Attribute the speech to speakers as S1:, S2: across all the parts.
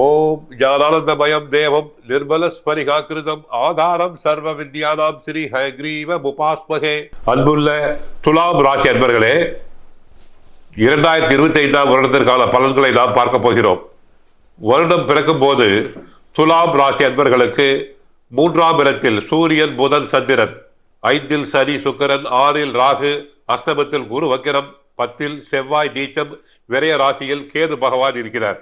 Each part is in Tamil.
S1: ஓம் ஞானானந்தமயம் தேவம் நிர்மல ஸ்பரிகாக்கிருதம் ஆதாரம் சர்வ வித்யானாம் ஸ்ரீ ஹயக்ரீவ முபாஸ்மகே. அன்புள்ள துலாம் ராசி அன்பர்களே இரண்டாயிரத்தி இருபத்தி ஐந்தாம் வருடத்திற்கான பலன்களை நாம் பார்க்க போகிறோம். வருடம் பிறக்கும் போது துலாம் ராசி அன்பர்களுக்கு மூன்றாம் இடத்தில் சூரியன் புதன் சந்திரன் ஐந்தில் சனி சுக்கரன் ஆறில் ராகு அஸ்தமத்தில் குரு வக்கிரம் பத்தில் செவ்வாய் நீச்சம் விரய ராசியில் கேது பகவான் இருக்கிறார்.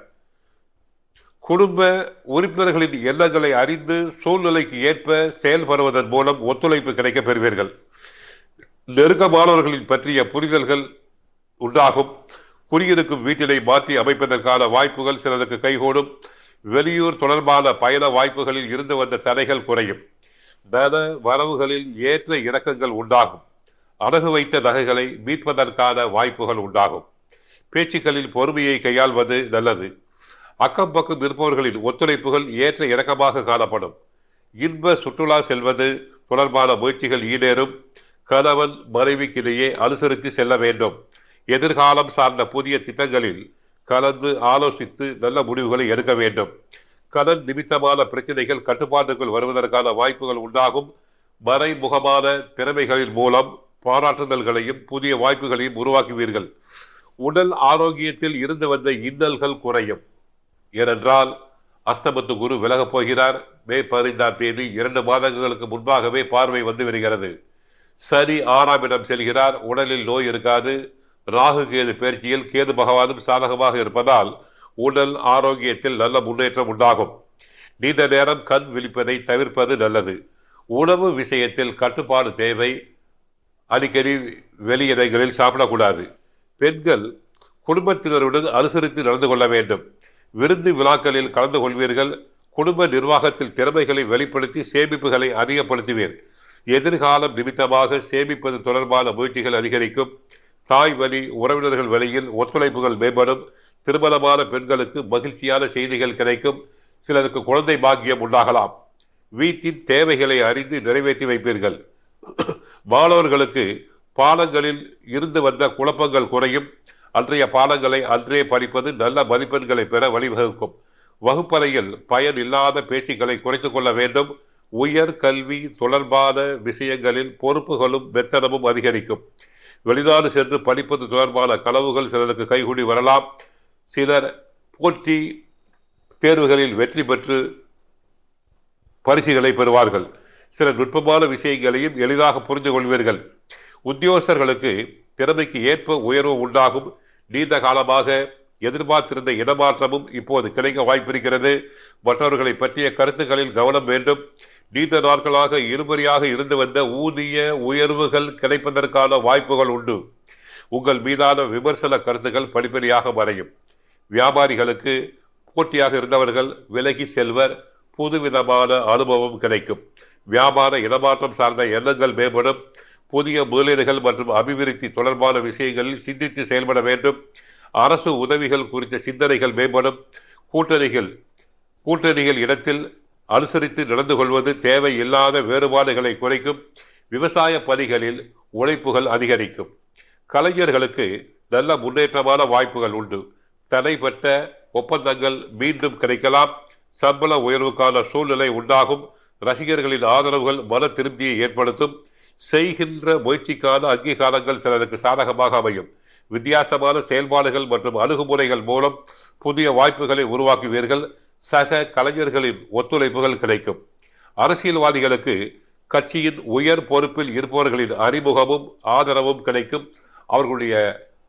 S1: குடும்ப உறுப்பினர்களின் எண்ணங்களை அறிந்து சூழ்நிலைக்கு ஏற்ப செயல்படுவதன் மூலம் ஒத்துழைப்பு கிடைக்கப் பெறுவீர்கள். நெருக்கமானவர்களின் பற்றிய புரிதல்கள் உண்டாகும். குடியிருக்கும் வீட்டினை மாற்றி அமைப்பதற்கான வாய்ப்புகள் சிலருக்கு கைகூடும். வெளியூர் தொடர்பான பயண வாய்ப்புகளில் இருந்து வந்த தடைகள் குறையும். தன வரவுகளில் ஏற்ற இறக்கங்கள் உண்டாகும். அடகு வைத்த நகைகளை மீட்பதற்கான வாய்ப்புகள் உண்டாகும். பேச்சுக்களில் பொறுமையை கையாள்வது நல்லது. அக்கம் பக்கம் இருப்பவர்களின் ஒத்துழைப்புகள் ஏற்ற இறக்கமாக காணப்படும். இன்ப சுற்றுலா செல்வது தொடர்பான முயற்சிகள் ஈடேறும். கணவன் மனைவிக்கிடையே அனுசரித்து செல்ல வேண்டும். எதிர்காலம் சார்ந்த புதிய திட்டங்களில் கலந்து ஆலோசித்து நல்ல முடிவுகளை எடுக்க வேண்டும். கடன் நிமித்தமான பிரச்சனைகள் கட்டுப்பாட்டுக்குள் வருவதற்கான வாய்ப்புகள் உண்டாகும். மறைமுகமான திறமைகளின் மூலம் பாராட்டுதல்களையும் புதிய வாய்ப்புகளையும் உருவாக்குவீர்கள். உடல் ஆரோக்கியத்தில் இருந்து வந்த இன்னல்கள் குறையும். ஏனென்றால் அஸ்தமத்து குரு விலகப் போகிறார். மே பதினைந்தாம் தேதி இரண்டு மாதங்களுக்கு முன்பாகவே பார்வை வந்து வருகிறது சரி ஆறாம் இடம் செல்கிறார். உடலில் நோய் இருக்காது. ராகு கேது பயிற்சியில் கேது பகவானும் சாதகமாக இருப்பதால் உடல் ஆரோக்கியத்தில் நல்ல முன்னேற்றம் உண்டாகும். நீண்ட நேரம் கண் விழிப்பதை தவிர்ப்பது நல்லது. உணவு விஷயத்தில் கட்டுப்பாடு தேவை. அடிக்கடி வெளியிடங்களில் சாப்பிடக்கூடாது. பெண்கள் குடும்பத்தினருடன் அனுசரித்து நடந்து கொள்ள வேண்டும். விருந்து விழாக்களில் கலந்து கொள்வீர்கள். குடும்ப நிர்வாகத்தில் திறமைகளை வெளிப்படுத்தி சேமிப்புகளை அதிகப்படுத்துவீர். எதிர்காலம் நிமித்தமாக சேமிப்பது தொடர்பான முயற்சிகள் அதிகரிக்கும். தாய் வழி உறவினர்கள் வழியில் ஒத்துழைப்புகள் மேம்படும். திருமணமான பெண்களுக்கு மகிழ்ச்சியான செய்திகள் கிடைக்கும். சிலருக்கு குழந்தை பாக்கியம் உண்டாகலாம். வீட்டின் தேவைகளை அறிந்து நிறைவேற்றி வைப்பீர்கள். மாணவர்களுக்கு பாலங்களில் இருந்து வந்த குழப்பங்கள் குறையும். அன்றைய பாடங்களை அன்றே படிப்பது நல்ல மதிப்பெண்களை பெற வழிவகுக்கும். வகுப்பறையில் பயன் இல்லாத பேச்சுக்களை குறைத்து கொள்ள வேண்டும். உயர் கல்வி தொடர்பான விஷயங்களில் பொறுப்புகளும் மெத்தனமும் அதிகரிக்கும். வெளிநாடு சென்று படிப்பது தொடர்பான கனவுகள் சிலருக்கு கைகூடி வரலாம். சிலர் போட்டி தேர்வுகளில் வெற்றி பெற்று பரிசுகளை பெறுவார்கள். சில நுட்பமான விஷயங்களையும் எளிதாக புரிந்து கொள்வீர்கள் உத்தியோகஸ்தர்களுக்கு திறமைக்கு ஏற்ப உயர்வு உண்டாகும். நீண்ட காலமாக எதிர்பார்த்திருந்த இடமாற்றமும் இப்போது கிடைக்க வாய்ப்பிருக்கிறது. மற்றவர்களை பற்றிய கருத்துக்களில் கவனம் வேண்டும். நீண்ட நாட்களாக இருமுறையாக இருந்து வந்த ஊதிய உயர்வுகள் கிடைப்பதற்கான வாய்ப்புகள் உண்டு. உங்கள் மீதான விமர்சன கருத்துக்கள் படிப்படியாக மறையும். வியாபாரிகளுக்கு போட்டியாக இருந்தவர்கள் விலகி செல்வர் புதுவிதமான அனுபவம் கிடைக்கும். வியாபார இடமாற்றம் சார்ந்த எண்ணங்கள் மேம்படும். புதிய முதலீடுகள் மற்றும் அபிவிருத்தி தொடர்பான விஷயங்களில் சிந்தித்து செயல்பட வேண்டும். அரசு உதவிகள் குறித்த சிந்தனைகள் மேம்படும். கூட்டணிகள் கூட்டணிகள் இடத்தில் அனுசரித்து நடந்து கொள்வது தேவையில்லாத வேறுபாடுகளை குறைக்கும். விவசாய பணிகளில் உழைப்புகள் அதிகரிக்கும். கலைஞர்களுக்கு நல்ல முன்னேற்றமான வாய்ப்புகள் உண்டு. தடைப்பட்ட ஒப்பந்தங்கள் மீண்டும் கிடைக்கலாம். சம்பள உயர்வுக்கான சூழ்நிலை உண்டாகும். ரசிகர்களின் ஆதரவுகள் மன திருப்தியை ஏற்படுத்தும். செய்கின்ற முயற்சிக்கான அங்கீகாரங்கள் சிலருக்கு சாதகமாக அமையும். வித்தியாசமான செயல்பாடுகள் மற்றும் அணுகுமுறைகள் மூலம் புதிய வாய்ப்புகளை உருவாக்குவீர்கள். சக கலைஞர்களின் ஒத்துழைப்புகள் கிடைக்கும். அரசியல்வாதிகளுக்கு கட்சியின் உயர் பொறுப்பில் இருப்பவர்களின் அறிமுகமும் ஆதரவும் கிடைக்கும். அவர்களுடைய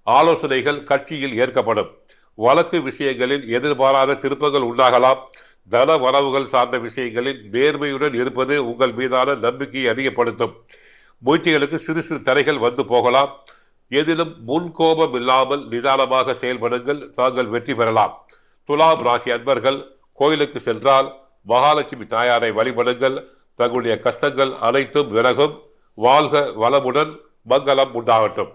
S1: ஆலோசனைகள் கட்சியில் ஏற்கப்படும். வழக்கு விஷயங்களில் எதிர்பாராத திருப்பங்கள் உண்டாகலாம். தன வரவுகள் சார்ந்த விஷயங்களில் நேர்மையுடன் இருப்பது உங்கள் மீதான நம்பிக்கையை அதிகப்படுத்தும். முயற்சிகளுக்கு சிறு சிறு தடைகள் வந்து போகலாம். எதிலும் முன்கோபம் இல்லாமல் நிதானமாக செயல்படுங்கள். தாங்கள் வெற்றி பெறலாம். துலாம் ராசி அன்பர்கள் கோயிலுக்கு சென்றால் மகாலட்சுமி தாயாரை வழிபடுங்கள். தங்களுடைய கஷ்டங்கள் அனைத்தும் விலகும். வாழ்க வளமுடன் மங்களம் உண்டாகட்டும்.